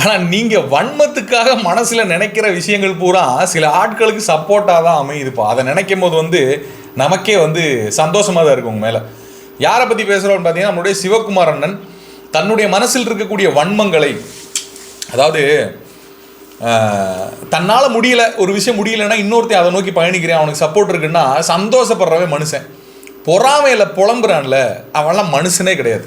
ஆனால் நீங்கள் வன்மத்துக்காக மனசில் நினைக்கிற விஷயங்கள் பூரா சில ஆட்களுக்கு சப்போர்ட்டாக தான் அமையுதுப்பா. அதை நினைக்கும் போது வந்து நமக்கே வந்து சந்தோஷமாக தான் இருக்கும் உங்க மேலே. யாரை பற்றி பேசுகிறோம்னு பார்த்தீங்கன்னா நம்மளுடைய சிவகுமார் அண்ணன் தன்னுடைய மனசில் இருக்கக்கூடிய வன்மங்களை அதாவது தன்னால் முடியல ஒரு விஷயம் முடியலைன்னா இன்னொருத்தையும் அதை நோக்கி பயணிக்கிறேன் அவனுக்கு சப்போர்ட் இருக்குன்னா சந்தோஷப்படுறவன் மனுஷன். பொறாமையில் புலம்புறான்ல அவன்லாம் மனுஷனே கிடையாது.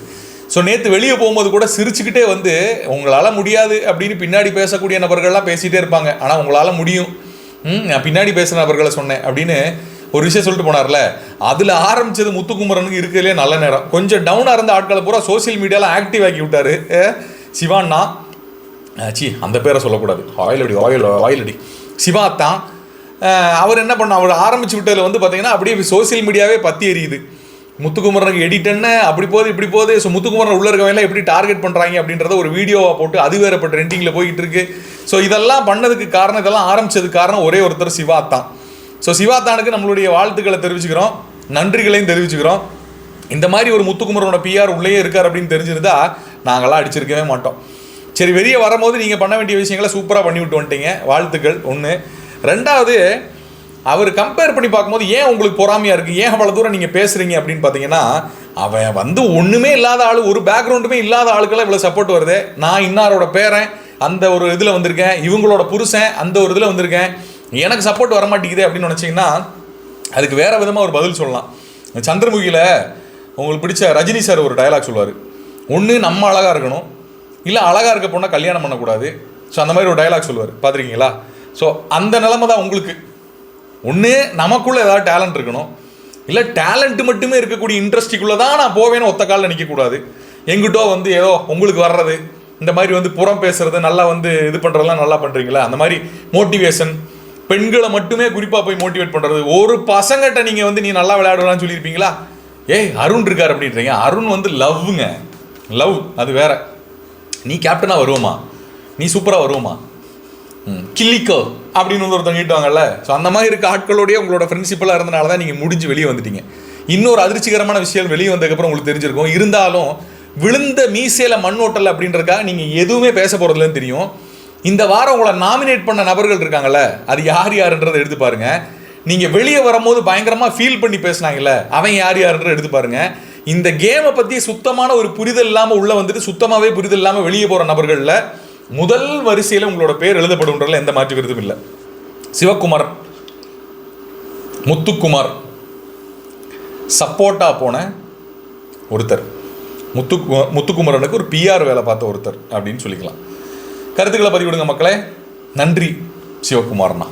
ஸோ நேற்று வெளியே போகும்போது கூட சிரிச்சுக்கிட்டே வந்து உங்களால் முடியாது அப்படின்னு பின்னாடி பேசக்கூடிய நபர்கள்லாம் பேசிகிட்டே இருப்பாங்க. ஆனால் உங்களால் முடியும். நான் பின்னாடி பேசுகிற நபர்களை சொன்னேன். அப்படின்னு ஒரு விஷயம் சொல்லிட்டு போனார்ல. அதில் ஆரம்பிச்சது முத்துக்குமரனுக்கு இருக்கிறதுலே நல்ல நேரம். கொஞ்சம் டவுனாக இருந்த ஆட்களை பூரா சோஷியல் மீடியாவில் ஆக்டிவ் ஆக்கி விட்டார். சிவான்னா அஹ் சி அந்த பேரை சொல்லக்கூடாது. ஆயில் அடி ஆயில் ஆயில் அடி. சிவா தான் அவர் என்ன பண்ண அவர் ஆரம்பிச்சு விட்டதில் வந்து பார்த்தீங்கன்னா அப்படியே சோஷியல் மீடியாவே பற்றி எரியுது. முத்துக்குமரனுக்கு எடிட் என்ன? அப்படி போகுது இப்படி போகுது. ஸோ முத்துக்குமரன் உள்ள இருக்கவங்க எப்படி டார்கெட் பண்ணுறாங்க அப்படின்றத ஒரு வீடியோவை போட்டு அது வேற இப்போ ட்ரெண்டிங்கில் போய்கிட்டு இருக்கு. ஸோ இதெல்லாம் பண்ணதுக்கு காரணம் இதெல்லாம் ஆரம்பிச்சதுக்கு காரணம் ஒரே ஒருத்தர் சிவா தான் ஸோ சிவா தானுக்கு நம்மளுடைய வாழ்த்துக்களை தெரிவிச்சுக்கிறோம். நன்றிகளையும் தெரிவிச்சுக்கிறோம். இந்த மாதிரி ஒரு முத்துக்குமரனோட பிஆர் உள்ளே இருக்கார் அப்படின்னு தெரிஞ்சிருந்தா நாங்களாம் அடிச்சிருக்கவே மாட்டோம். சரி வெளியே வரும்போது நீங்கள் பண்ண வேண்டிய விஷயங்களை சூப்பராக பண்ணி விட்டு வந்துட்டீங்க. வாழ்த்துக்கள் ஒன்று ரெண்டாவது அவர் கம்பேர் பண்ணி பார்க்கும்போது ஏன் உங்களுக்கு பொறாமையாக இருக்குது ஏன் அவ்வளோ தூரம் நீங்கள் பேசுகிறீங்க அப்படின்னு பார்த்தீங்கன்னா அவன் வந்து ஒன்றுமே இல்லாத ஆள் ஒரு பேக்ரவுண்டுமே இல்லாத ஆளுக்கெல்லாம் இவ்வளோ சப்போர்ட் வருது. நான் இன்னாரோட பேரன் அந்த ஒரு இதில் வந்திருக்கேன் இவங்களோட புருஷன் அந்த ஒரு இதில் வந்திருக்கேன். எனக்கு சப்போர்ட் வர மாட்டேங்குது அப்படின்னு நினச்சிங்கன்னா அதுக்கு வேற விதமாக ஒரு பதில் சொல்லலாம். சந்திரமுகியில் உங்களுக்கு பிடிச்ச ரஜினி சார் ஒரு டயலாக் சொல்லுவார். ஒன்று நம்ம அழகாக இருக்கணும். இல்லை அழகாக இருக்க பொண்ணை கல்யாணம் பண்ணக்கூடாது. ஸோ அந்த மாதிரி ஒரு டயலாக் சொல்லுவார். பார்த்துருக்கீங்களா? ஸோ அந்த நிலமை தான் உங்களுக்கு. ஒன்று நமக்குள்ளே ஏதாவது டேலண்ட் இருக்கணும். இல்லை டேலண்ட் மட்டுமே இருக்கக்கூடிய இன்ட்ரெஸ்டிக்குள்ளே தான் நான் போவேன்னு ஒத்த காலில் நிற்கக்கூடாது எங்கிட்டோ வந்து ஏதோ உங்களுக்கு வர்றது இந்த மாதிரி வந்து புறம் பேசுறது நல்லா வந்து இது பண்ணுறதெல்லாம் நல்லா பண்ணுறீங்களா அந்த மாதிரி மோட்டிவேஷன் பெண்களை மட்டுமே குறிப்பாக போய் மோட்டிவேட் பண்ணுறது ஒரு பசங்கிட்ட நீங்கள் வந்து நீ நல்லா விளையாடுவான்னு சொல்லியிருப்பீங்களா? ஏய் அருண் இருக்கார் அப்படின்றீங்க. அருண் வந்து லவ்வுங்க லவ் அது வேற. நீ கேப்டனாக வருவோமா? நீ சூப்பராக வருவோமா? கில்லிக்கோ அப்படின்னு வந்து ஒருத்தவங்க ஸோ அந்த மாதிரி இருக்க ஆட்களோடய உங்களோட ஃப்ரெண்ட்ஷிப்பெல்லாம் இருந்தனால தான் நீங்கள் முடிஞ்சு வெளியே வந்துட்டீங்க. இன்னொரு அதிர்ச்சிகரமான விஷயம் வெளியே வந்ததுக்கப்புறம் உங்களுக்கு தெரிஞ்சிருக்கும். இருந்தாலும் விழுந்த மீசையில் மண் ஓட்டல் அப்படின்றக்காக நீங்கள் எதுவுமே பேச போகிறதுலன்னு தெரியும். இந்த வாரம் உங்களை நாமினேட் பண்ண நபர்கள் இருக்காங்கல்ல அது யார் யாருன்றதை எடுத்து பாருங்கள் நீங்கள் வெளியே வரும்போது பயங்கரமாக ஃபீல் பண்ணி பேசுனாங்கல்ல அவன் யார் யாருன்றதை எடுத்து பாருங்கள் இந்த கேமை பற்றி சுத்தமான ஒரு புரிதல் இல்லாமல் உள்ளே வந்துட்டு சுத்தமாகவே புரிதல் இல்லாமல் வெளியே போகிற நபர்களில் முதல் வரிசையில் உங்களோட பேர் எழுதப்படுன்றதுல எந்த மாற்று கருத்தும் இல்லை. சிவகுமார் முத்துக்குமார் சப்போர்ட்டாக போன ஒருத்தர். முத்து முத்துக்குமரனுக்கு ஒரு பிஆர் வேலை பார்த்த ஒருத்தர் அப்படின்னு சொல்லிக்கலாம். கருத்துக்களை பதிவிடுங்க மக்களே. நன்றி சிவகுமார்ண்ணா